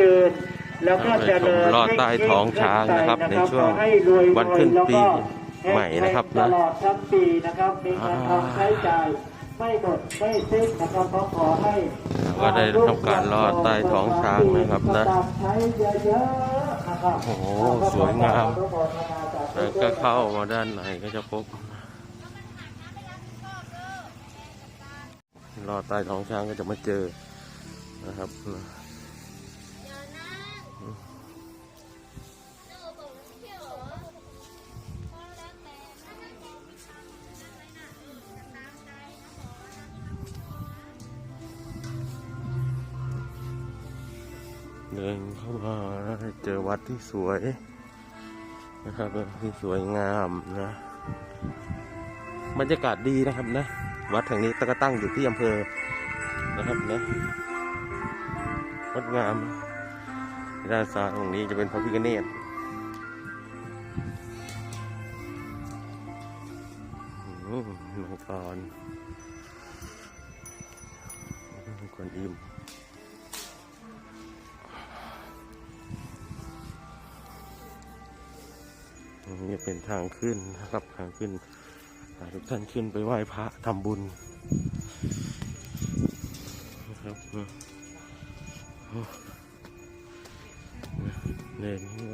ยืนแล้วก็เจริญลอดใต้ท้องช้างนะครับ ในช่วงขอให้รวยๆวันขึ้นปีแล้วก็ใหม่นะครับตนะลอดทั้งปีนะครับมีเงินทองใช้จ่ายไม่หมดไม่สิ้นนะครับขอขอให้ก็ได้ทำการลอดใต้ท้องช้างนะครับนะใช้เยอะๆนะครับโอ้โหสวยงามแล้วก็เข้ามาด้านในก็จะพบลอดใต้ท้องช้างก็จะมาเจอนะครับ เดินเข้ามาแล้วเจอวัดที่สวยนะครับที่สวยงามนะบรรยากาศดีนะครับนะ วัดแห่งนี้ก็ตั้งอยู่ที่อำเภอนะครับนะวัดงามด้านซ้ายตรงนี้จะเป็นพระพิฆเนศมังกรมังกรอิ่ม นี่เป็นทางขึ้นนะครับทางขึ้นทุกท่านขึ้นไปไหว้พระทำบุญนะครับเดินขึ้น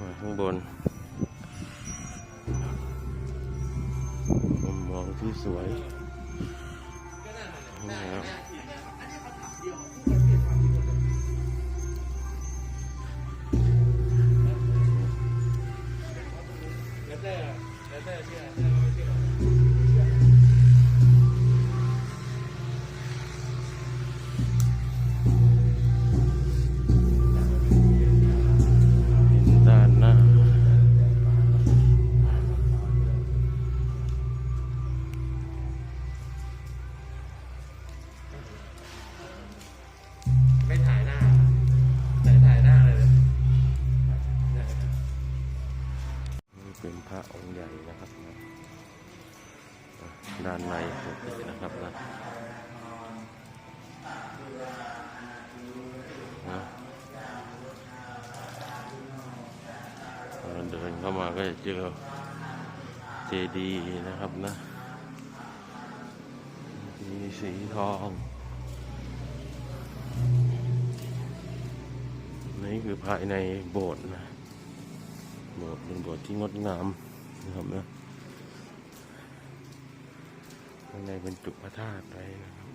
มาข้างบนมุมมองที่สวยนะครับ ระองค์ใหญ่นะครับนะด้านในนะครับนะเดินเข้ามาก็จะเจอเจดีย์นะครับนะมีสีทองนี่คือภายในโบสถ์นะ บสถ์เป็นโบสถ์ที่งดงามนะครับนะข้างในเป็นจุพระธาตุไว้นะครับ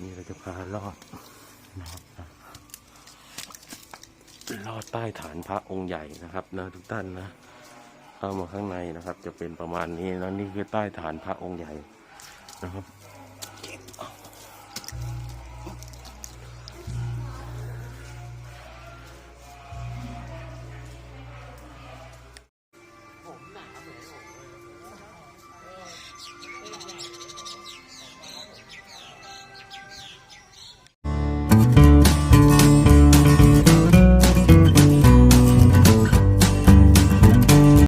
นี่เราจะพาลอดนะครับ ลอดใต้ฐานพระองค์ใหญ่นะครับนะทุกท่านนะเข้ามาข้างในนะครับ จะเป็นประมาณนี้นะนี่คือใต้ฐานพระองค์ใหญ่นะครับ